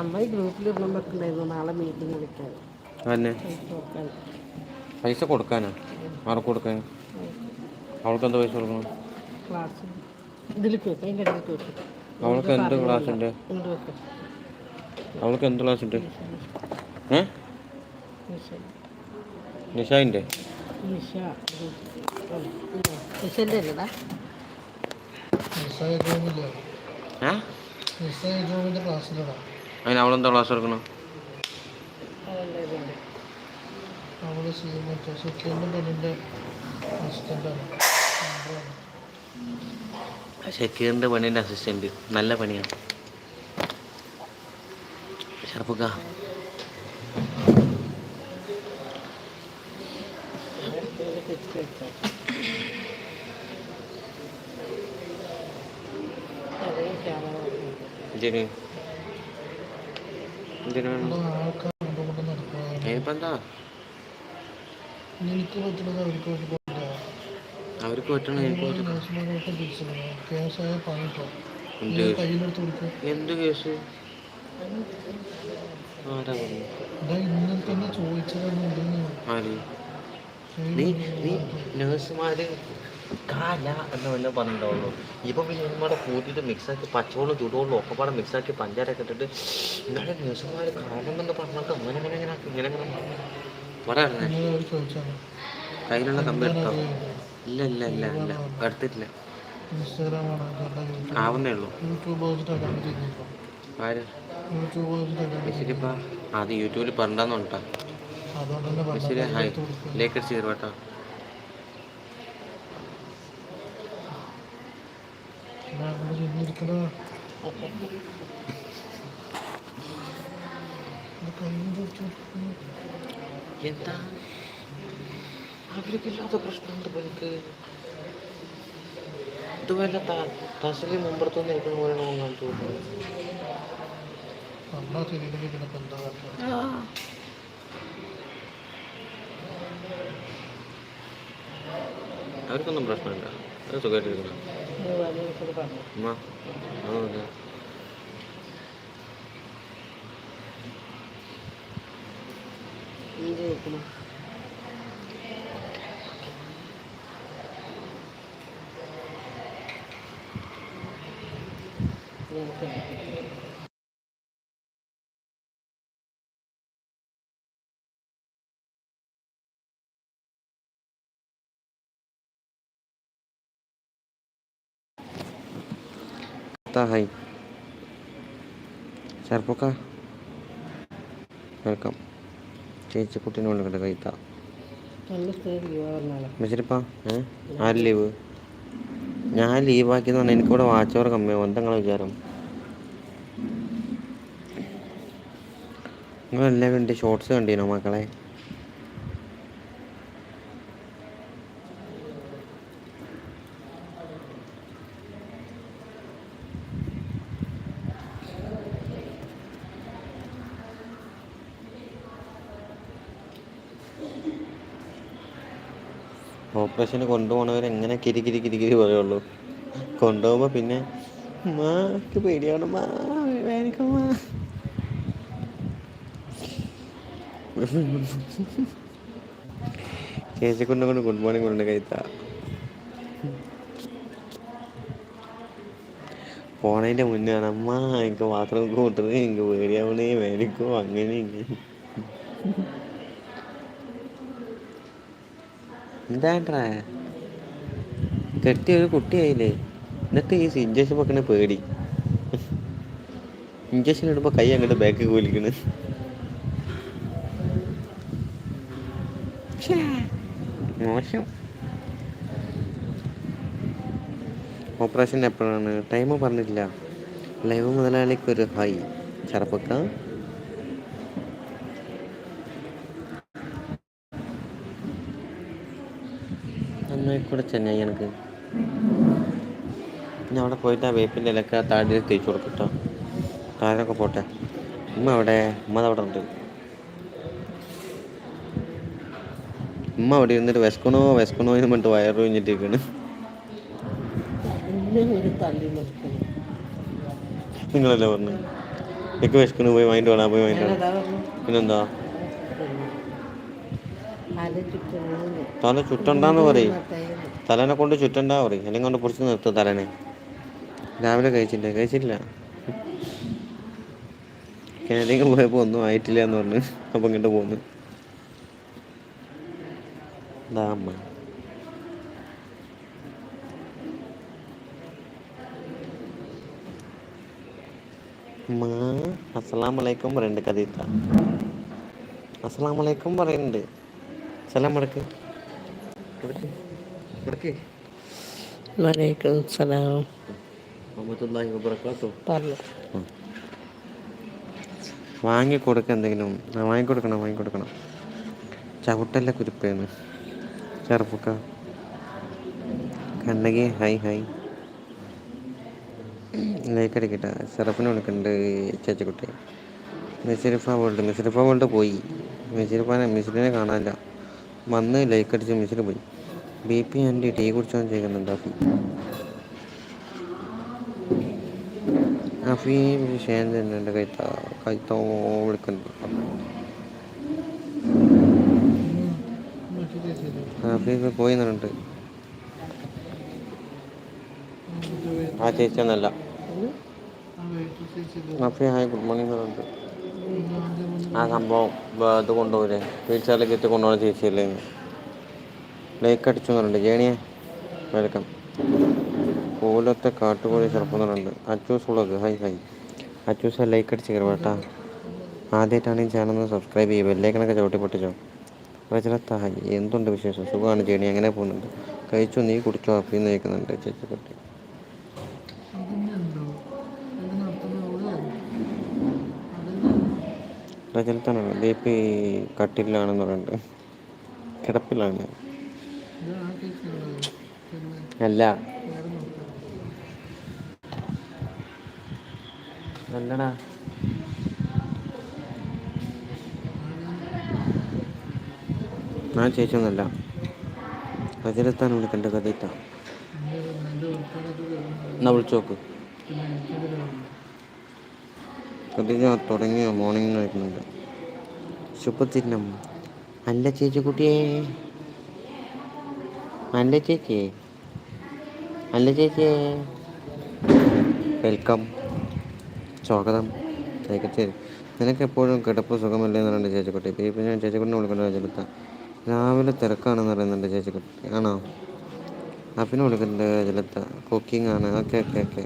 അമ്മ ഈ ഗ്രൂപ്പിൽ ഇടുന്നൊക്കെണ്ടായിരുന്നു നാളെ മീറ്റിംഗ് വിളിക്കാൻ. പൈസ കൊടുക്കാനാ? ആർക്ക് കൊടുക്കാൻ? അവൾക്ക് എന്താ പൈസ കൊടുക്കണം? അവൾക്ക് എന്ത് ക്ലാസ് ഉണ്ട്? അവൾക്ക് എന്ത് ക്ലാസ് ഉണ്ട്? ഏ? നിഷായിന്റെ നിഷ. നിഷന്റെ അല്ലടാ ഏ അതിന് അവളെന്താ ക്ലാസ് എടുക്കണം? അവൾ സെക്കൻഡ് പെണ്ണിന്റെ ഷക്കീറിന്റെ പണീന്റെ അസിസ്റ്റന്റ് നല്ല പണിയാണ്. ഷർപ്പക്ക തെറ്റ് വെച്ചാൽ അതേ ക്യാമറ എന്തിന്? എന്തിനു വേണം? ആൾക്കാർ കൊണ്ടുകൊണ്ട് നടക്കുന്നത് അതിനിപ്പോൾ എനിക്ക് പറ്റുന്നത് അവർക്ക് പറ്റില്ല അവർക്ക് പറ്റണം എനിക്ക് കേസായ പണിട്ടോ കയ്യിലെടുത്ത് കൊടുക്കുക എന്ത് കേസ്? ആരാ പറഞ്ഞു? ഇന്നലെ തന്നെ ചോദിച്ചതാണ് നീ നീ നഴ്സുമാര് കാല എന്ന് വല്ല പറഞ്ഞിട്ടുള്ളൂ ഇപ്പൊ പിന്നെ കൂട്ടിയിട്ട് മിക്സാക്കി പച്ചവെള്ളം ചൂടുവെള്ളം ഒക്കെ പാടെ മിക്സാക്കി പഞ്ചാരൊക്കെ ഇട്ടിട്ട് ഇന്നലെ നഴ്സുമാര് കാലം എന്ന് പറഞ്ഞിട്ട് അങ്ങനെ അങ്ങനെ ഇങ്ങനെ ഇങ്ങനെ ഇങ്ങനെ പറയാറുണ്ട് കയ്യിലുള്ള കമ്പി എടുത്തോ ഇല്ല ഇല്ല ഇല്ല ഇല്ല. എടുത്തിട്ടില്ല. ആവുന്നേ ഉള്ളൂ. ആര്? അത് യൂട്യൂബിൽ പറഞ്ഞാന്നുണ്ടാ ഹായ് എടുത്ത് ലേക്ക് അടിച്ച് തരുവാട്ടോ ഞാൻ അങ്ങോട്ട് ചെന്നിരിക്കണ കയ്യിൽ പിടിച്ചു എന്താ അവർക്കില്ലാത്ത പ്രശ്നം എന്താ എനിക്ക് ഇത് വല്ല തസലി മുമ്പത്തൊന്നും ഇരിക്കുന്ന പോലെ കാട്ടുക അവർക്കൊന്നും പ്രശ്നമില്ല. അത് സുഖമായിട്ടിരിക്കണം പറഞ്ഞു അമ്മ അതൊന്നുമില്ല എന്ത് കേൾക്കണം താ ഹായ് ചെറുപ്പക്ക വെൽക്കം ചേച്ചി കുട്ടീനെ കൊണ്ടുണ്ട് കൈത്ത നല്ല സ്ഥിരം ലീവ് പറഞ്ഞാലോ മെച്ചരിപ്പാ ഏ ആര് ലീവ് ഞാൻ ലീവാക്കിയെന്ന് പറഞ്ഞാൽ എനിക്കിവിടെ വാച്ച് അവർ കമ്മിയാവും എന്താ നിങ്ങളെ വിചാരം നിങ്ങളെല്ലാവരും എന്റെ ഷോർട്സ് കണ്ടീനോ മക്കളെ ഓപ്പറേഷന് കൊണ്ടുപോകണവർ എങ്ങനെ കിരി കിരി കിരി കിരി പറയുള്ളൂ? കൊണ്ടുപോകുമ്പോൾ പിന്നെ മാ എനിക്ക് പേടിയാണ് മാ വേദനിക്കും മാ. കൊണ്ട് ഗുഡ് മോർണിംഗ് കൊണ്ട് കഴിത്ത പോണതിന്റെ മുന്നേ അമ്മ എനിക്ക് ബാത്റൂം കൂട്ടുന്നത് എനിക്ക് പേടിയാവണേ വേദനിക്കോ അങ്ങനെ ഇങ്ങനെ. എന്താണ്ടാ കെട്ടിയ ഒരു കുട്ടിയായില്ലേ. എന്നിട്ട് ഈ ഇഞ്ചക്ഷൻ വെക്കണ പേടി. ഇഞ്ചക്ഷൻ ഇടുമ്പോൾ കൈ അങ്ങോട്ട് ബാക്ക് കൂലിക്കണ്. മോശം. ഓപ്പറേഷൻ എപ്പോഴാണ് ടൈം പറഞ്ഞിട്ടില്ല. ലൈവ് മുതലാളിക്ക് ഒരു ഹൈ. ചെറുപ്പക്ക നന്നായി കൂടെ ചെന്നൈ എനിക്ക്. ഞാൻ അവിടെ പോയിട്ട് ആ വേപ്പിന്റെ ഇലക്ക താഴെ തേച്ച് കൊടുക്കട്ടോ താഴെയൊക്കെ പോട്ടെ. ഉമ്മ അവിടെ ഉമ്മ അവിടെ ഉണ്ട്. ഉമ്മ അവിടെ ഇരുന്നിട്ട് വിശക്കണോ വിശക്കണോ എന്ന് പറഞ്ഞിട്ട് വയറ് കഴിഞ്ഞിട്ടിരിക്കണ് നിങ്ങളല്ലേ പറഞ്ഞു? എനിക്ക് വിശക്കണ് പോയി വാങ്ങിട്ട് വേണം പോയി വാങ്ങിട്ട് പിന്നെന്താ? തല ചുറ്റണ്ടാന്ന് പറയും. തലേനെ കൊണ്ട് ചുറ്റണ്ടാ പറയും. അല്ലെങ്കിൽ കൊണ്ട് പിടിച്ച് നിർത്തും തലേനെ. രാവിലെ കഴിച്ചില്ല? കഴിച്ചില്ല കാന്റീൻ പോയപ്പോൾ ഒന്നും ആയിട്ടില്ല എന്ന് പറഞ്ഞു. അപ്പം ഇങ്ങോട്ട് പോന്നു. ദാ മാ പറയുന്നുണ്ട് കഥീത്ത. അസ്സലാം പറയുന്നുണ്ട് മടക്ക് മടക്ക് വലൈക്കും സലാം. പറഞ്ഞു. വാങ്ങിക്കൊടുക്ക എന്തെങ്കിലും. ആ വാങ്ങിക്കൊടുക്കണം വാങ്ങിക്കൊടുക്കണം. ചവിട്ടല്ല കുരുപ്പേന്ന്. ചെറുപ്പക്ക. കണ്ണകി ഹായ് ഹായ് ലൈക്ക് അടിക്കട്ടെ സെറഫിനെ വിളിക്കുന്നുണ്ട് ചേച്ചിക്കുട്ടി. മിസിരിഫ വേൾഡ് മിസിരിഫ വേൾഡ് പോയി. മിസിരിഫാനെ മിസിലിനെ കാണാനില്ല. വന്ന് ലൈക്ക് അടിച്ച് മിസിൽ പോയി. ബി പി ആന്റി ടീ കുടിച്ചോന്ന് ചെയ്യുന്നുണ്ട് അഫി അഫി ഷേൻ തന്നെയുണ്ട് കൈത്ത കൈത്തോ വിളിക്കുന്നുണ്ട് അഫി പോയി നിന്നിട്ട് ആ ചേച്ചി ഒന്നല്ല. അഫി ഹായ് ഗുഡ് മോർണിംഗ് പറഞ്ഞിട്ട്. ആ സംഭവം ഇത് കൊണ്ടുപോകില്ലേ വീൽചെയറിലേക്ക് എത്തി കൊണ്ടുപോകുന്ന ചേച്ചിയല്ലേ ലൈക്ക് അടിച്ചു എന്നുണ്ട് ജേണിയെ വെൽക്കം പൂലത്തെ കാട്ടുകോഴി തന്നിട്ടുണ്ട് അച്ചൂസ് ഉള്ളത്. ഹൈ ഹായ് അച്ചൂസ് ലൈക്ക് അടിച്ച് കയറും കേട്ടാ. ആദ്യമായിട്ടാണ് ഈ ചാനൽ സബ്സ്ക്രൈബ് ചെയ്യുക. ബെല്ലേക്കണൊക്കെ ചവിട്ടി പൊട്ടിച്ചോ. റജലത്ത ഹായ് എന്തുണ്ട് വിശേഷം? സുഖമാണ് ജേണി അങ്ങനെ പോകുന്നുണ്ട്. കഴിച്ചു? നീ കുടിച്ചോ? അപ്പി നയിക്കുന്നുണ്ട് ചേച്ചി കുട്ടി. പ്രചലത്താണ് ബി പി കട്ടിലാണെന്ന് പറയുന്നുണ്ട് കിടപ്പിലാണ്. അല്ല. അല്ലടാ ഞാൻ ചേച്ചിയൊന്നല്ല പ്രചലത്താണ് വിളിക്കണ്ട കഥയിട്ട. എന്നാ വിളിച്ചു നോക്ക്. കഥിജ തുടങ്ങിയ? മോർണിംഗ് ആയിരുന്നുണ്ട് ശുഭത്തിന്നം അല്ല ചേച്ചി കുട്ടിയെ അല്ല ചേച്ചി. അല്ല ചേച്ചിയെ വെൽക്കം സ്വാഗതം. ചേച്ചി നിനക്ക് എപ്പോഴും കിടപ്പ് സുഖമല്ലേ എന്ന് ചേച്ചിക്കുട്ടി. ഇപ്പം ഞാൻ ചേച്ചിക്കുട്ടിനെ വിളിക്കണ്ട ചേച്ചിക്കുട്ട രാവിലെ തിരക്കാണെന്ന് പറയുന്നുണ്ട് ചേച്ചിക്കുട്ടി. ആണോ? അപ്പിനെ വിളിക്കുന്നുണ്ട് ജലത്ത കുക്കിംഗ് ആണ്. Okay okay okay.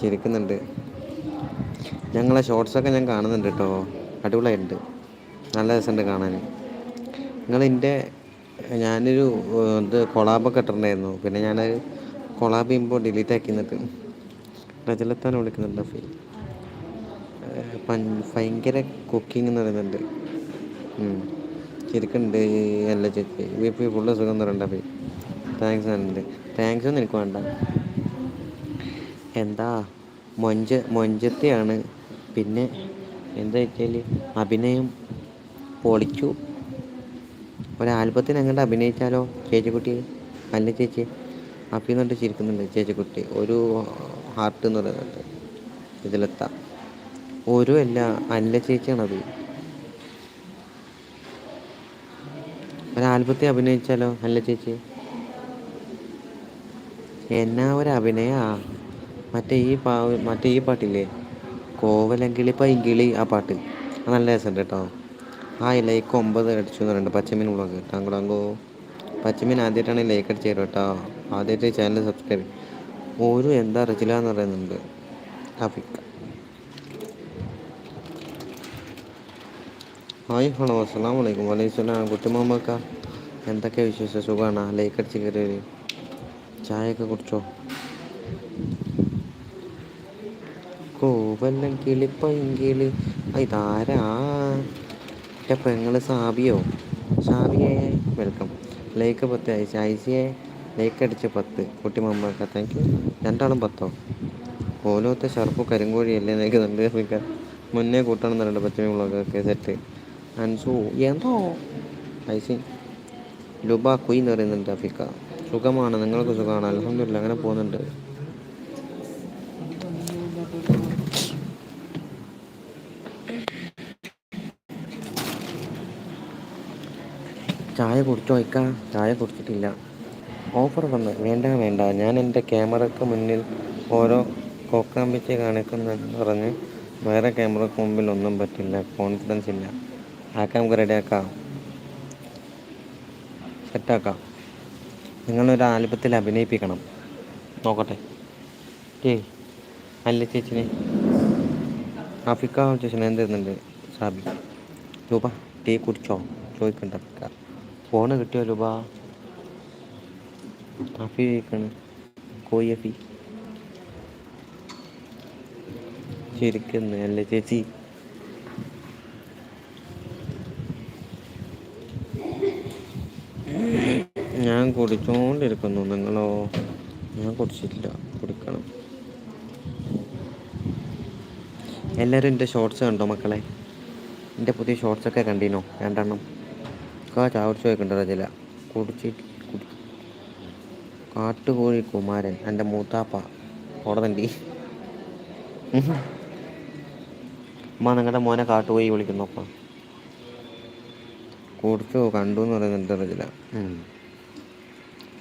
ചിരിക്കുന്നുണ്ട്. ഞങ്ങളെ ഷോർട്സൊക്കെ ഞാൻ കാണുന്നുണ്ട് കേട്ടോ. അടിപൊളിയായിട്ടുണ്ട് നല്ല രസമുണ്ട് കാണാൻ. നിങ്ങൾ എന്റെ ഞാനൊരു ഇത് കൊളാബൊക്കെ ഇട്ടിട്ടുണ്ടായിരുന്നു. പിന്നെ ഞാൻ കൊളാബ് ചെയ്യുമ്പോൾ ഡിലീറ്റ് ആക്കി എന്നിട്ട് പ്രജലത്താണ് വിളിക്കുന്നുണ്ട് ഫീ ഭയങ്കര കുക്കിംഗ് എന്ന് പറയുന്നുണ്ട്. ചിരിക്കുണ്ട് അല്ല ചേച്ചി. ബി പി ഫുള്ള് സുഖം പറയണ്ട ഫീ താങ്ക്സ് ഉണ്ട് താങ്ക്സ് ഒന്നും എനിക്ക് വേണ്ട. എന്താ? മൊഞ്ച മൊഞ്ചത്തെയാണ്. പിന്നെ എന്താ വെച്ചാൽ അഭിനയം പൊളിച്ചു. ഒരു അങ്ങോട്ട് അഭിനയിച്ചാലോ ചേച്ചിക്കുട്ടി? അല്ല ചേച്ചി. അപ്പി ചിരിക്കുന്നുണ്ട് ചേച്ചിക്കുട്ടി. ഒരു ഹാർട്ട് എന്ന് പറയുന്നുണ്ട് ഇതിലെത്താം. ഒരു അല്ല അല്ല ചേച്ചിയാണത്. ഒരു ആൽബത്തിൽ അഭിനയിച്ചാലോ അല്ല ചേച്ചി? എന്നാ ഒരു അഭിനയാ. മറ്റേ ഈ പാ മറ്റേ ഈ പാട്ടില്ലേ? കോവലങ്കിളി പൈങ്കിളി ആ പാട്ട്. നല്ല രസമുണ്ട് കേട്ടോ. ആ ലൈക്ക് ഒമ്പത് അടിച്ചു എന്ന് പറയുന്നുണ്ട്. പച്ചമീൻ വ്ളോഗ് ടാങ്കുടാങ്കോ പച്ചമീൻ ആദ്യമായിട്ടാണ് ലൈക്ക് അടിച്ച് തരും കേട്ടോ. ആദ്യമായിട്ട് ചാനൽ സബ്സ്ക്രൈബ് ഒരു എന്താ അറിയില്ല എന്ന് പറയുന്നുണ്ട്. അഫിക്ക ഹായ് ഹലോ അസ്സാം വലൈക്കും വലൈസ്ലാം കുട്ടിമാമക്ക എന്തൊക്കെ വിശേഷം? സുഖമാണ് ലൈക്ക് അടിച്ച് കയറി. ചായയൊക്കെ കുടിച്ചോ? കോവല്ലം കിളി പൈങ്കിളി ആ, ഇതാരാ? എന്റെ പെങ്ങൾ സാബിയോ? സാബിയെ വെൽക്കം. ലൈക്ക് പത്ത് അയച്ച ഐസിയെ ലൈക്ക് അടിച്ച് പത്ത്. കുട്ടി മമ്മക്ക താങ്ക് യു രണ്ടാളും പത്തോ? ഓലോത്തെ ഷർപ്പ് കരിങ്കോഴി അല്ലേ നിൽക്കുന്നുണ്ട് മിക്ക മുന്നേ കൂട്ടണം എന്നുണ്ട് പച്ചമീൻ മുളകൊക്കെ സെറ്റ് അൻസു എന്തോ? ഐസി ലുബ കുയ് എന്ന് പറയുന്നുണ്ട് അഫിക്ക സുഖമാണ് നിങ്ങൾക്ക് സുഖമാണ്. അലഹമില്ല അങ്ങനെ പോകുന്നുണ്ട്. ചായ കുടിച്ചോ ഇക്ക ചായ കുടിച്ചിട്ടില്ല. ഓഫർ വന്ന്. വേണ്ട വേണ്ട. ഞാൻ എന്റെ ക്യാമറയ്ക്ക് മുന്നിൽ ഓരോ കോക്കാമ്പിച്ച് കാണിക്കുന്നെന്ന് പറഞ്ഞ് വേറെ ക്യാമറയ്ക്ക് മുമ്പിൽ ഒന്നും പറ്റില്ല. കോൺഫിഡൻസ് ഇല്ല. ആക്കാം റെഡിയാക്കാം സെറ്റാക്കാം നിങ്ങളൊരു ആൽബത്തിൽ അഭിനയിപ്പിക്കണം. നോക്കട്ടെ. ഏ അല്ല ചേച്ചിനെ. ആഫിക്ക ചേച്ചിനെ എന്ത് തരുന്നുണ്ട് സാബി. രൂപ ടീ കുടിച്ചോ? ചോദിക്കണ്ട അഫിക്ക ഫോണ് കിട്ടിയോ രൂപ അഫി ചോദിക്കാണ് കോയി ശരിക്കുന്നു അല്ലേ ചേച്ചി? ഞാൻ കുടിച്ചോണ്ടിരിക്കുന്നു നിങ്ങളോ? ഞാൻ കുടിച്ചിട്ടില്ല. കുടിക്കണം. എല്ലാവരും എന്റെ ഷോർട്സ് കണ്ടോ മക്കളെ? എന്റെ പുതിയ ഷോർട്സൊക്കെ കണ്ടിനോ? രണ്ടെണ്ണം. കാ ചാവടിച്ച് ചോദിക്കണ്ടോ ചില. കുടിച്ചിട്ട് കുടി. കാട്ടുകോഴി കുമാരൻ എന്റെ മൂത്താപ്പ. ഓടതണ്ടി അമ്മ നിങ്ങളുടെ മോനെ കാട്ടുകോഴി വിളിക്കുന്നു അപ്പ കുടിച്ചു കണ്ടു എന്ന് പറയുന്നുണ്ട് ചില.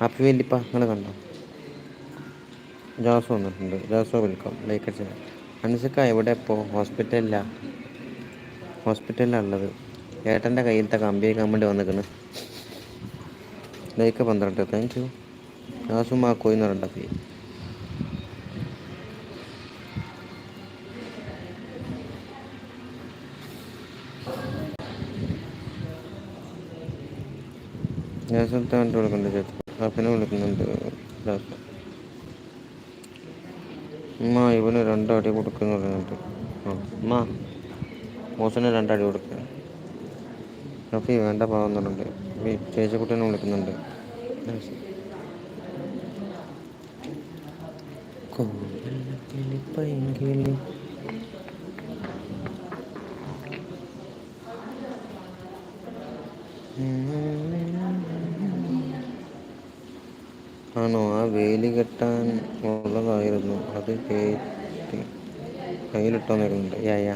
അപ്പി വേലിപ്പ നിങ്ങൾ കണ്ടോ? ജാസോ വന്നിട്ടുണ്ട്. ജാസോ വെൽക്കം ലൈക്ക് അടിച്ച അനുസക്ക എവിടെ ഇപ്പോൾ ഹോസ്പിറ്റലിലാ? ഹോസ്പിറ്റലിലാണ് ഉള്ളത്. ഏട്ടന്റെ കയ്യിലത്തെ കമ്പി വയ്ക്കാൻ വേണ്ടി വന്നിക്കണ് ലൈക്ക് പന്ത്രണ്ട്. താങ്ക് യു ദാസും ആ കോയി എന്ന് പറയണ്ട ഫീ വിളിക്കുന്നുണ്ട് ചേച്ചി അപ്പനെ വിളിക്കുന്നുണ്ട്. ഉമ്മ ഇവന് രണ്ടടി കൊടുക്കുന്നു പറയുന്നുണ്ട് ആ അമ്മ മോശന് രണ്ടടി കൊടുക്കുക റഫി വേണ്ട പാവുന്നുണ്ട് ചേച്ചിക്കുട്ടനെ വിളിക്കുന്നുണ്ട്. ആണോ? ആ വേലി കെട്ടാൻ ഉള്ളതായിരുന്നു. അത് കയറ്റി കയ്യിലിട്ടോ നിൽക്കുന്നുണ്ട് യാ യാ.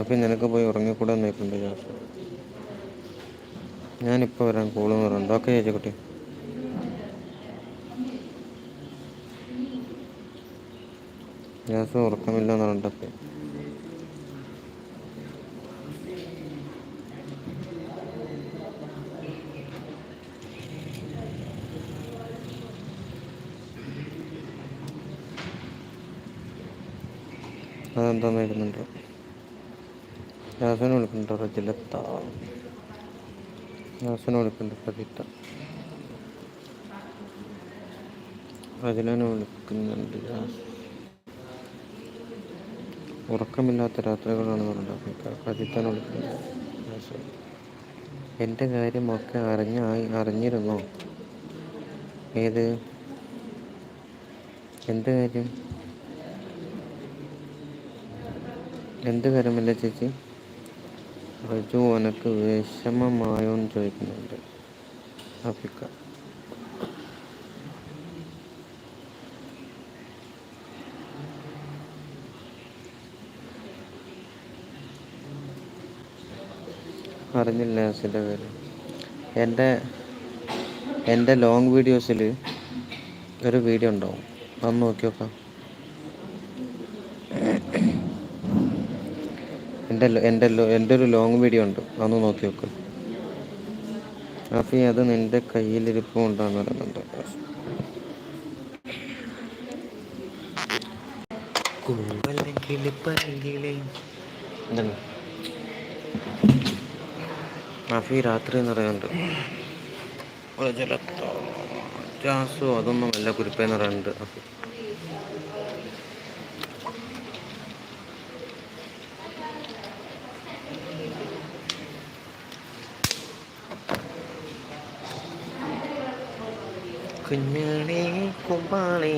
അപ്പം നിനക്ക് പോയി ഉറങ്ങിക്കൂടെ നിൽക്കുന്നുണ്ട് ജോസ്. ഞാനിപ്പോൾ വരാൻ കോൾ പറയുന്നുണ്ട് ഓക്കെ ചേച്ചി കുട്ടി. ജോസ് ഉറക്കമില്ല എന്ന് പറഞ്ഞിട്ടൊക്കെ അതെന്താന്ന് വരുന്നുണ്ട് ഗ്യാസിനെ വിളിക്കുന്നുണ്ടോ. റജിലത്ത. ജാസനെ പതിത്ത ജാസ് ഉറക്കമില്ലാത്ത രാത്രികളാണ് വിളിക്കുന്നുണ്ട് ജാസ് എന്റെ കാര്യമൊക്കെ അറിഞ്ഞ അറിഞ്ഞിരുന്നോ? ഏത്? എന്ത് കാര്യം? എന്ത് കാര്യമല്ല ചേച്ചി? റജു എനക്ക് വിഷമമായോ എന്ന് ചോദിക്കുന്നുണ്ട്. ആഫ്രിക്ക അറിഞ്ഞില്ല ആസിന്റെ പേര്. എന്റെ എന്റെ ലോങ് വീഡിയോസിൽ ഒരു വീഡിയോ ഉണ്ടാവും. അന്ന് നോക്കി നോക്കാം എന്റെ എന്റെ എന്റെ ഒരു ലോങ് വീഡിയോ ഉണ്ട്. അതൊന്ന് നോക്കി നോക്ക്. അപ്പം അത് നിന്റെ കയ്യിലിരിപ്പ് കൊണ്ടാന്ന് പറയുന്നുണ്ട്. അഫി രാത്രി എന്ന് പറയുന്നുണ്ട്. ജലത്തോ ജാസു അതൊന്നും അല്ല കുരിപ്പേന്ന് പറയുന്നുണ്ട് അഫി കുഞ്ഞാണേ കുമ്പാളേ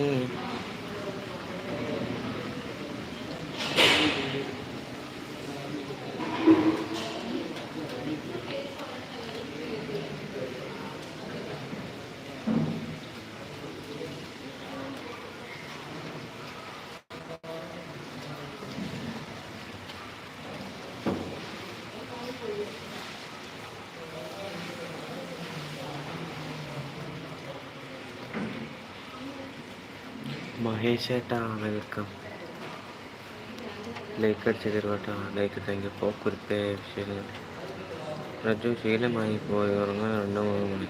മഹേഷ് ഏട്ടാ വെൽക്കം. ലൈക്ക് അടിച്ചു തരുവാട്ടാ ലൈക്ക് താങ്ക് യു. ഇപ്പോൾ കുറിപ്പേ റജു ശീലമായി പോയി. ഉറങ്ങാൻ രണ്ട് മൂന്ന് മണി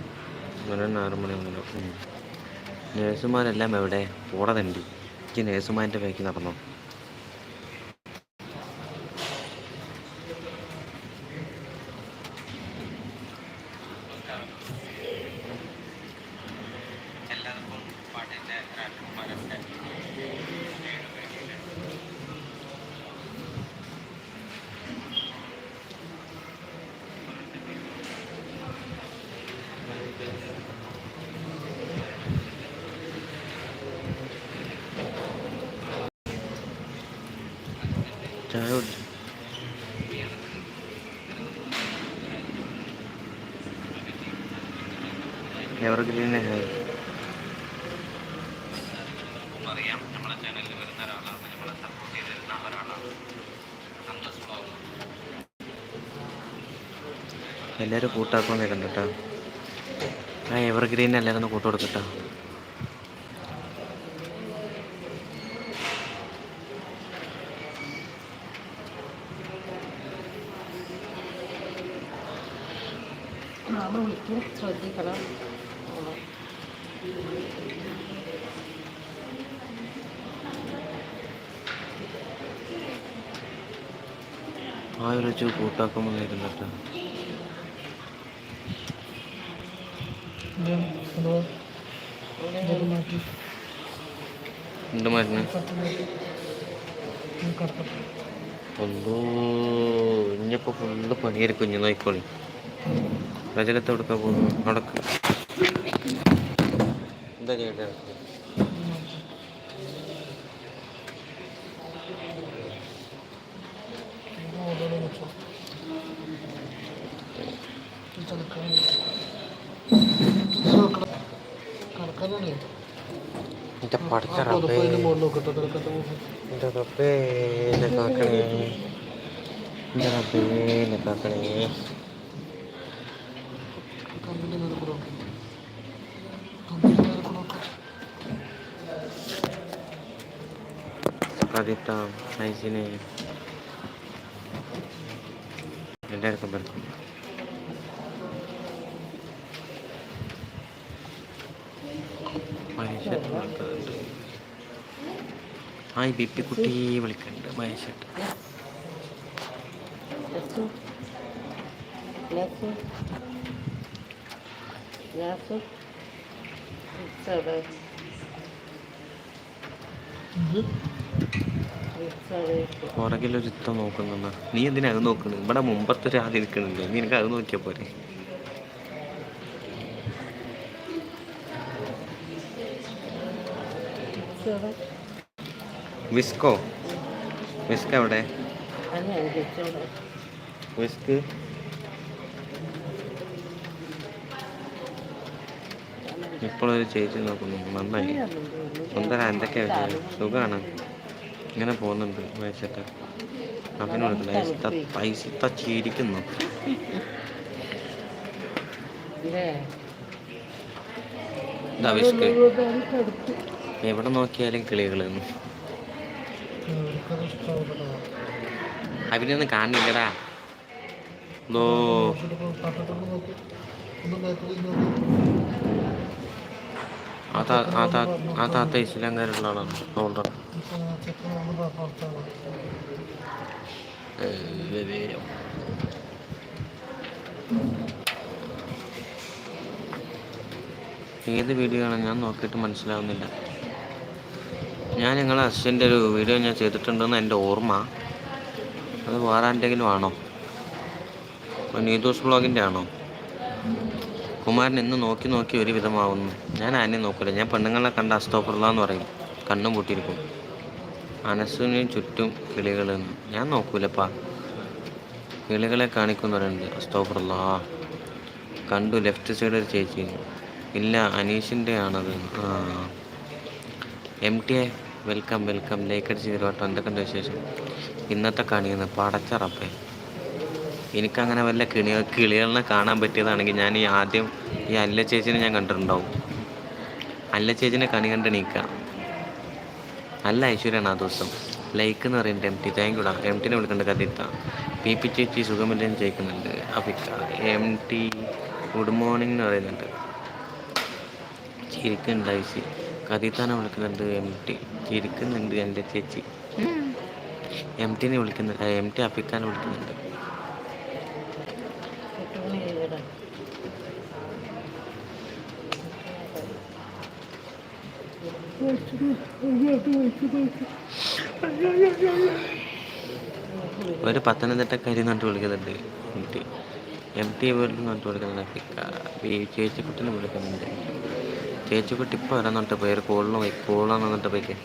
മുതൽ ആറ് മണി മുതൽ. നേഴ്സുമാരെല്ലാം എവിടെ? കൂടെ തണ്ടി. എനിക്ക് നേഴ്സുമാരിന്റെ ബാക്കി നടന്നോ? ചായ കുടിച്ചു എവർഗ്രീൻ ഹായ് അറിയാം നമ്മളെ ചാനലിൽ വരുന്ന ഒരാളാണ്. നമ്മളെ സപ്പോർട്ട് ഒരാളാണ്. എല്ലാവരും കൂട്ടാക്കുമെന്നേ കേട്ടോ ആ എവർഗ്രീൻ എല്ലാവരും ഒന്ന് കൂട്ട് കൊടുക്കട്ടാ നാളെ വിളിക്കും ശ്രദ്ധിക്കണം അവളെ. ആ ഒരു നേരിട്ട് എന്ത് മരുന്ന് ഒന്നോ ഇനിയിപ്പോൾ ഫുള്ള് പണിയായിരിക്കും കുഞ്ഞു നോയിക്കോളി രജലത്ത് കൊടുക്കാൻ പോകുന്നു നടക്കും. എന്താ ചെയ്യട്ടെ പഠിച്ച ആ റബ്ബേ പുതപ്പതിന്റെ മുകളിൽ നോക്കട്ടെ തിരക്കത്തെ പോകും എന്റെ റബ്ബേ എന്നെ കാക്കണേ എന്റെ റബ്ബേ എന്നെ കാക്കണേ കമ്പിന്റെ നേരെ കൂടെ നോക്കി കമ്പിന്റെ നേരെ കൂടെ നോക്കാം കവിത ഐസിനെ എല്ലാവർക്കും വെൽക്കം മഹേഷേട്ടൻ വിളിക്കുന്നുണ്ട് ഹായ് ബിപ്പി കുട്ടി വിളിക്കുന്നുണ്ട് മഹേഷട്ട് പുറകിലൊരുത്തം നോക്കുന്ന നീ എന്തിനാ അത് നോക്കുന്നത് ഇവിടെ മുമ്പത്തെ ഒരു ആദ്യം നിൽക്കുന്നുണ്ട് നീ എനിക്ക് അത് നോക്കിയാൽ പോരെ. മിക്സഡ് വിസ്കോ? വിസ്ക് എവിടെ? വിസ്ക്. ഇപ്പോഴൊരു ചേച്ചി നോക്കുന്നു. നന്നായി. സുന്ദര എന്തൊക്കെയാ സുഖമാണ് ഇങ്ങനെ പോകുന്നുണ്ട് മേശട്ട് അവന് കൊടുക്കില്ല പൈസ എടുത്ത് എവിടെ നോക്കിയാലും ഇഷ്ടമാവില്ല അവനൊന്നും കാണില്ലടാ. ആ താത്ത ഇസ്ലാംകാരുള്ള ആളാണ്. ഏത് വീഡിയോ ആണ് ഞാൻ നോക്കിയിട്ട് മനസ്സിലാവുന്നില്ല. ഞാൻ നിങ്ങളെ അസിന്റെ ഒരു വീഡിയോ ഞാൻ ചെയ്തിട്ടുണ്ടെന്ന് എന്റെ ഓർമ്മ. അത് വേറെ എന്തെങ്കിലും ആണോ? നീതോസ് ബ്ലോഗിന്റെ ആണോ? കുമാരൻ ഇന്ന് നോക്കി നോക്കി ഒരു വിധമാവുന്നു ഞാൻ ആനെ നോക്കില്ല ഞാൻ പെണ്ണുങ്ങളെ കണ്ട അസ്തോഫുള്ള എന്ന് പറയും. കണ്ണും പൂട്ടിയിരിക്കും. അനസുവിന് ചുറ്റും കിളികൾ ഞാൻ നോക്കൂലപ്പാ. കിളികളെ കാണിക്കുന്നു പറയുന്നത് അസ്തോഫുള്ള കണ്ടു ലെഫ്റ്റ് സൈഡ് ഒരു ചേച്ചി. ഇല്ല അനീഷിന്റെ ആണത്. M T A. Welcome welcome. ലേക്കടിച്ച് തരുവാട്ടോ എന്തൊക്കെയുണ്ട് വിശേഷം? ഇന്നത്തെ കണിയെന്ന് പടച്ചറപ്പേ. എനിക്കങ്ങനെ വല്ല കിണി കിളികളിനെ കാണാൻ പറ്റിയതാണെങ്കിൽ ഞാൻ ഈ ആദ്യം ഈ അല്ല ചേച്ചിനെ ഞാൻ കണ്ടിട്ടുണ്ടാവും. അല്ല ചേച്ചിനെ കണി കണ്ട് നീക്കുക നല്ല ഐശ്വര്യമാണ് ആ ദിവസം. ലൈക്ക് എന്ന് പറയുന്നത് എം ടി. താങ്ക് യുടാ എം ടിനെ വിളിക്കേണ്ട കഥിത്ത പി പി ചേച്ചി സുഖമില്ലെന്ന് ചോദിക്കുന്നുണ്ട്. അഭിക്ക എം ടി ഗുഡ് മോർണിംഗ് എന്ന് പറയുന്നുണ്ട്. ചിരിക്കുന്നുണ്ട് ഐസി വിളിക്കുന്നത് വിളിക്കുന്നുണ്ട് എം ടി ചിരിക്കുന്നുണ്ട് എന്റെ ചേച്ചി. എം ടിനെ വിളിക്കുന്നുണ്ട്. എം ടി അഫിക്കാനെ വിളിക്കുന്നുണ്ട്. ഒരു പത്തനംതിട്ടക്കാരി എന്നിട്ട് വിളിക്കുന്നുണ്ട് എം ടി എം ടി വീട്ടിൽ നട്ട് വിളിക്കുന്നുണ്ട് അഫിക്ക ചേച്ചിക്കുട്ടിനെ വിളിക്കുന്നുണ്ട്. ചേച്ചിക്കുട്ടി ഇപ്പോൾ വരാന്നിട്ട് പേര് കോളിന് പോയി. കോളാന്ന് എന്നിട്ട് പോയിക്ക്.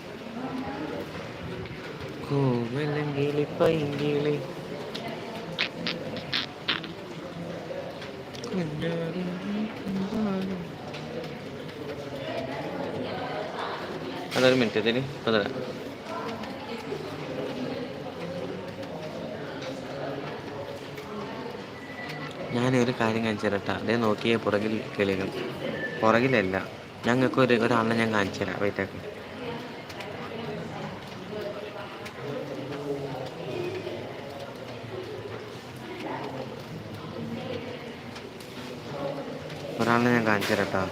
അതൊരു മിനിറ്റ് ഇതിന് അതല്ല ഞാൻ ഒരു കാര്യം കാണിച്ചു തരട്ടാ അതേ നോക്കിയേ പുറകിൽ കിളികൾ. പുറകിലല്ല. ഞങ്ങൾക്ക് ഒരു ഒരാളിനെ ഞാൻ കാണിച്ചു തരാം വെയിറ്റാക്കി ഒരാളിനെ ഞാൻ കാണിച്ചു തരട്ടാ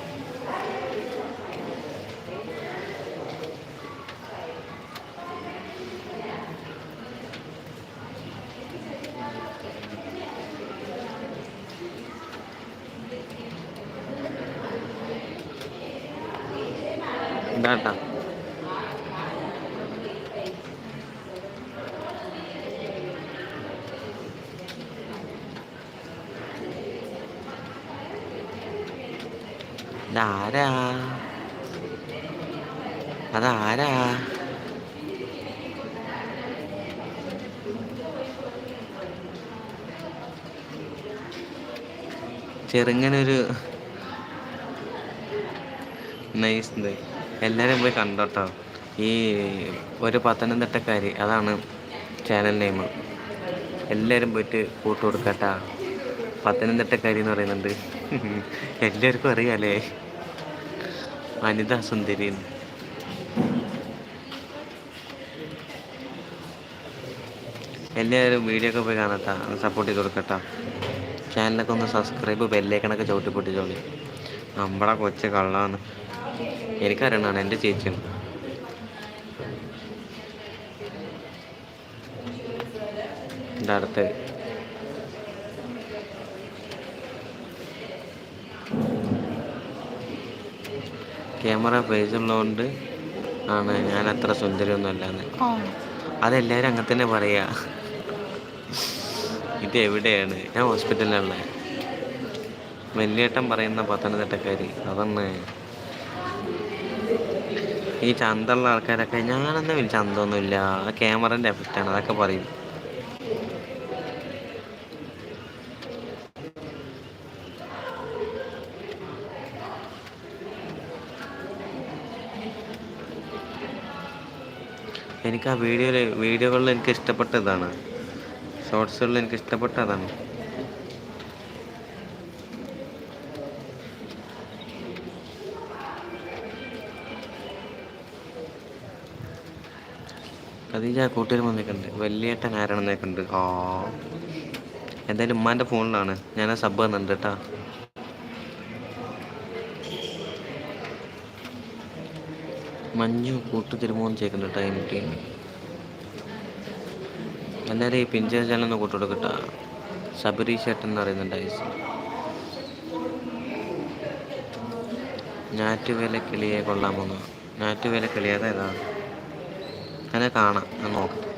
ഇതാട്ടാ ഇതാരാ? അതാരാ? ചെറുങ്ങനൊരു നൈസ് ഇത് എല്ലാവരും പോയി കണ്ടോട്ടോ. ഈ ഒരു പത്തനംതിട്ടക്കാരി അതാണ് ചാനൽ നെയിം എല്ലാവരും പോയിട്ട് കൂട്ട് കൊടുക്കട്ടാ പത്തനംതിട്ടക്കാരി എന്ന് പറയുന്നുണ്ട്. എല്ലാവർക്കും അറിയാലേ. അനിത സുന്ദരി. എല്ലാവരും വീഡിയോ ഒക്കെ പോയി കാണട്ടാ. സപ്പോർട്ട് ചെയ്ത് കൊടുക്കട്ടാ. ചാനലൊക്കെ ഒന്ന് സബ്സ്ക്രൈബ് ബെല്ലേക്കണൊക്കെ ചവിട്ടി പൊട്ടിച്ചോളി. നമ്മുടെ കൊച്ചു കള്ളാന്ന്. എനിക്കറിയണതാണ് എന്റെ ചേച്ചിയാണ്. എന്റെ അടുത്ത്? ക്യാമറ ഫേസ് ഉള്ളതുകൊണ്ട് ആണ് ഞാൻ അത്ര സുന്ദരിയൊന്നും അല്ലാന്ന് അതെല്ലാവരും അങ്ങനെ തന്നെ പറയാ. ഇത് എവിടെയാണ്? ഞാൻ ഹോസ്പിറ്റലിലുള്ള വലിയേട്ടൻ പറയുന്ന പത്തനംതിട്ടക്കാരി. അതാണ് ഈ ചന്തമുള്ള ആൾക്കാരൊക്കെ ഞാനെന്താ വലിയ ചന്തമൊന്നുമില്ല ആ ക്യാമറന്റെ ആണ് അതൊക്കെ പറയും. എനിക്ക് ആ വീഡിയോയിൽ വീഡിയോകളിൽ എനിക്ക് ഇഷ്ടപ്പെട്ട ഇതാണ്. ഷോർട്സുകളിൽ എനിക്ക് ഇഷ്ടപ്പെട്ട അതാണ് ഖദീജ കൂട്ടുകാരും വന്നിട്ടുണ്ട് വലിയേട്ടൻ ആരാണെന്നൊക്കെ ഉണ്ട് ആ. എന്തായാലും ഉമ്മാന്റെ ഫോണിലാണ്. ഞാൻ ആ സബ് വന്നിട്ടുണ്ട് കേട്ടാ. മഞ്ഞു കൂട്ടു തിരുമോന്ന് ചേക്കുന്നുണ്ട് ടൈം ടീം എല്ലാവരും ഈ പിഞ്ചർ ചാനലൊന്ന് കൂട്ടു കൊടുക്കട്ട. ശബരീഷ് ചേട്ടൻ എന്ന് പറയുന്നുണ്ട് ഐസ് ഞാറ്റുവേല കിളിയെ കൊള്ളാമോന്ന് ഞാറ്റുവേല കിളിയാതെ അതേതാ അങ്ങനെ കാണാം? ഞാൻ നോക്കട്ടെ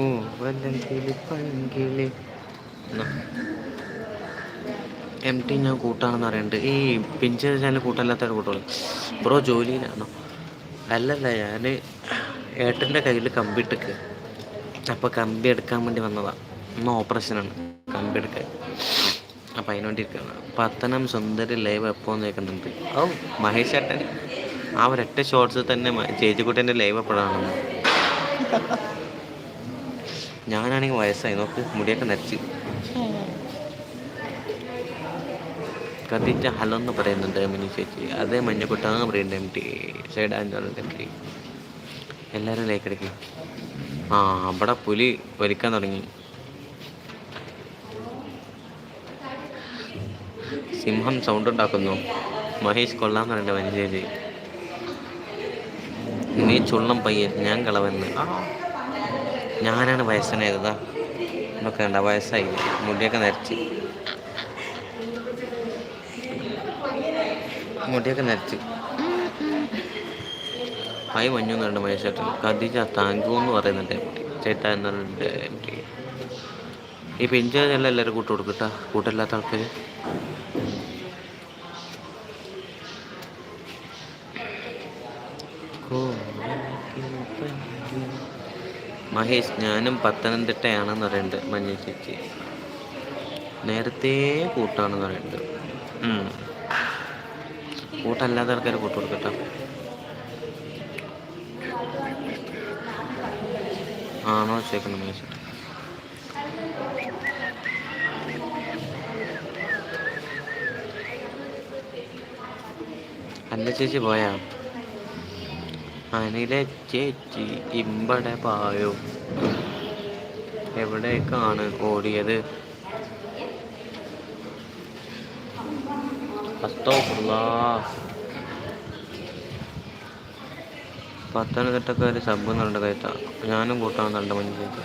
ഓ വല്ലം കിളി പങ്കിളി എന്നാ. എം ടി ഞാൻ കൂട്ടാണെന്ന് പറയുന്നുണ്ട് ഈ പിഞ്ച് ചാനൽ കൂട്ടല്ലാത്ത കൂട്ടുള്ളൂ ബ്രോ ജോലിയിലാണോ? അല്ലല്ല ഞാൻ ഏട്ടന്റെ കയ്യിൽ കമ്പി ഇട്ടക്ക് അപ്പോൾ കമ്പി എടുക്കാൻ വേണ്ടി വന്നതാണ് ഇന്ന് ഓപ്പറേഷനാണ് കമ്പി എടുക്കാൻ. അപ്പം അതിനോണ്ടിരിക്കുകയാണ് പത്തനം സുന്ദര ലൈവ് എപ്പോൾ നോക്കുന്നുണ്ട് ഓ മഹേഷ് ഏട്ടൻ ആ ഒരൊറ്റ ഷോർട്സ് തന്നെ ചേച്ചിക്കുട്ടന്റെ ലൈവ് എപ്പോഴാണ്? ഞാനാണെങ്കിൽ വയസ്സായി നോക്ക് മുടിയൊക്കെ നരച്ച്. കത്തിച്ച ഹലോ എന്ന് പറയുന്നുണ്ട് മിനി ചേച്ചി. അതേ മഞ്ഞക്കുട്ടാന്ന് പറയുന്നുണ്ട് M T. Side and M T. എല്ലാവരും ലൈക്ക് എടുക്കണം ആ അവിടെ പുലി വലിക്കാൻ തുടങ്ങി. സിംഹം സൗണ്ട് ഉണ്ടാക്കുന്നു. മഹേഷ് കൊള്ളാന്ന് പറയണ്ട മിനി ചേച്ചി നീ ചുള്ളം പയ്യൻ ഞാൻ കളവെന്ന്. ഞാനാണ് വയസ്സനായതാ എന്നൊക്കെ കണ്ട വയസ്സായി. മുടിയൊക്കെ നരച്ച്. മുടിയൊക്കെ നരച്ച്. ഹായ് മഞ്ഞു എന്ന് പറയുന്നത് മഹേഷ് ചേട്ടൻ. ഖദീജ താങ്കു എന്ന് പറയുന്നുണ്ട്. ചേട്ടാ എന്ന് പറയുന്നുണ്ട് ഈ പിഞ്ചെല്ലാം എല്ലാവരും കൂട്ടുകൊടുക്കട്ടാ കൂട്ടല്ലാത്ത ആൾക്കാർ മഹേഷ് ഞാനും പത്തനംതിട്ടയാണെന്ന് പറയുന്നുണ്ട് മഞ്ഞ നേരത്തെ കൂട്ടാണെന്ന് പറയുന്നുണ്ട്. കൂട്ടല്ലാത്ത ആൾക്കാർ കൂട്ട് കൊടുക്കട്ടോ. ആണോ ചേക്കണം മഹേഷ് അല്ല ചേച്ചി പോയാ? അനിലെ ചേച്ചി ഇമ്പടെ പായോ. എവിടേക്കാണ് ഓടിയത്? പത്തനംതിട്ടക്കാർ സബ് എന്നുണ്ട് കയറ്റ. ഞാനും കൂട്ടാവുന്നുണ്ട് മഞ്ചേരി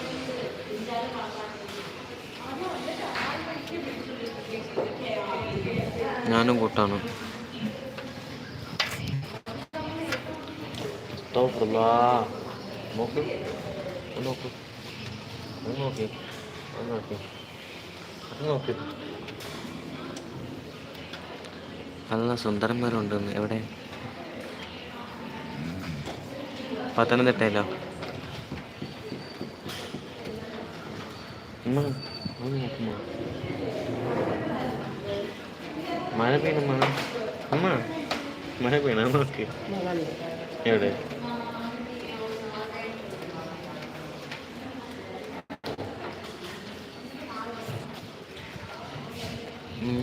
ഞാനും കൂട്ടാണ്. അസ്തോഫുല്ലാ. നോക്ക് നോക്ക് നോക്കി നോക്കി നോക്കി നല്ല സുന്ദരന്മാരുണ്ടെന്ന്. എവിടെ? പത്തനംതിട്ടയിലോ. മഴ പെയ്യണം മഴ. മഴ പെയ്യണം നോക്ക്. എവിടെ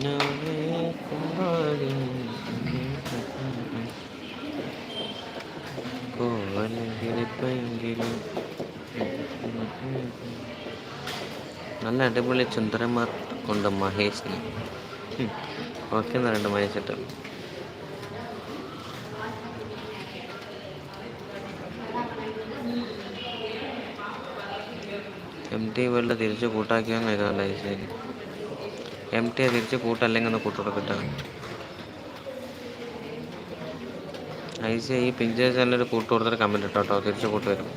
ഞാനേ കുമ്പാടി കോവലെങ്കിലും നല്ല അടിപൊളി ചുന്ദരന്മാർ കൊണ്ട് മഹേഷിന് ഓക്കെ എന്ന് പറയണ്ട ഏറ്റവും എം ടി വേൾഡ് തിരിച്ച് കൂട്ടാക്കിയെന്ന് ഏതാണ്ട് ശരി. എം ടി തിരിച്ച് കൂട്ടല്ലെങ്കിൽ ഒന്ന് കൂട്ടുകൊടുക്കട്ടെ സി ഈ പിഞ്ചേഴ്സ് തന്നെ ഒരു കൂട്ട് കൊടുത്തിട്ട് കമന്റ് ഇട്ടോ കേട്ടോ? തിരിച്ച് കൂട്ട് വരും.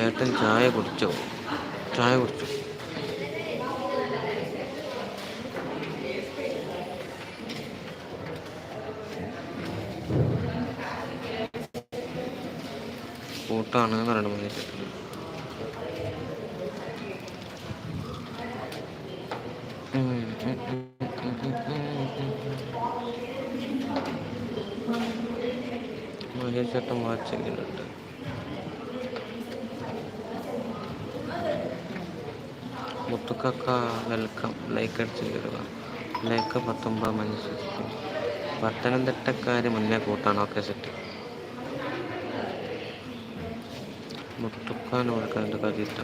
ചേട്ടൻ ചായ കുടിച്ചോ? ചായ കുടിച്ചു? കൂട്ടാണ് പറയണ ചേട്ടൻ. മഹേഷ് ചേട്ടൻ വാച്ചിങ്ങിലുണ്ട് മുത്തുക്കക്ക വെൽക്കം ലൈക്ക് അടിച്ച് കയറുക ലൈക്ക് പത്തൊമ്പത് മനസ്സിലാക്കി പത്തനംതിട്ടക്കാർ മുന്നേ കൂട്ടാണ് ഓക്കെ സെറ്റ് മുത്തുക്കാൻ കൊടുക്കാന്റെ കഥയിട്ട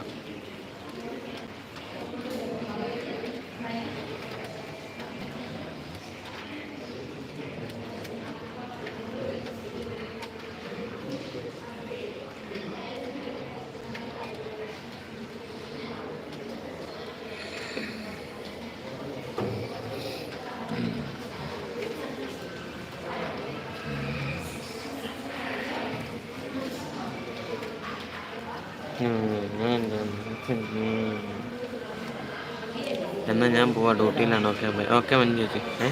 എന്നാ ഡ്യൂട്ടിയിലാണ് ഓക്കെ ബൈ ഓക്കെ മഞ്ഞു ചേച്ചി. ഏ?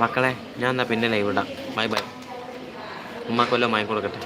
മക്കളെ ഞാൻ എന്നാൽ പിന്നെ ലൈവ് ഇടാം. ബൈ ബൈ ഉമ്മാക്കൊല്ലോ വാങ്ങി കൊടുക്കട്ടെ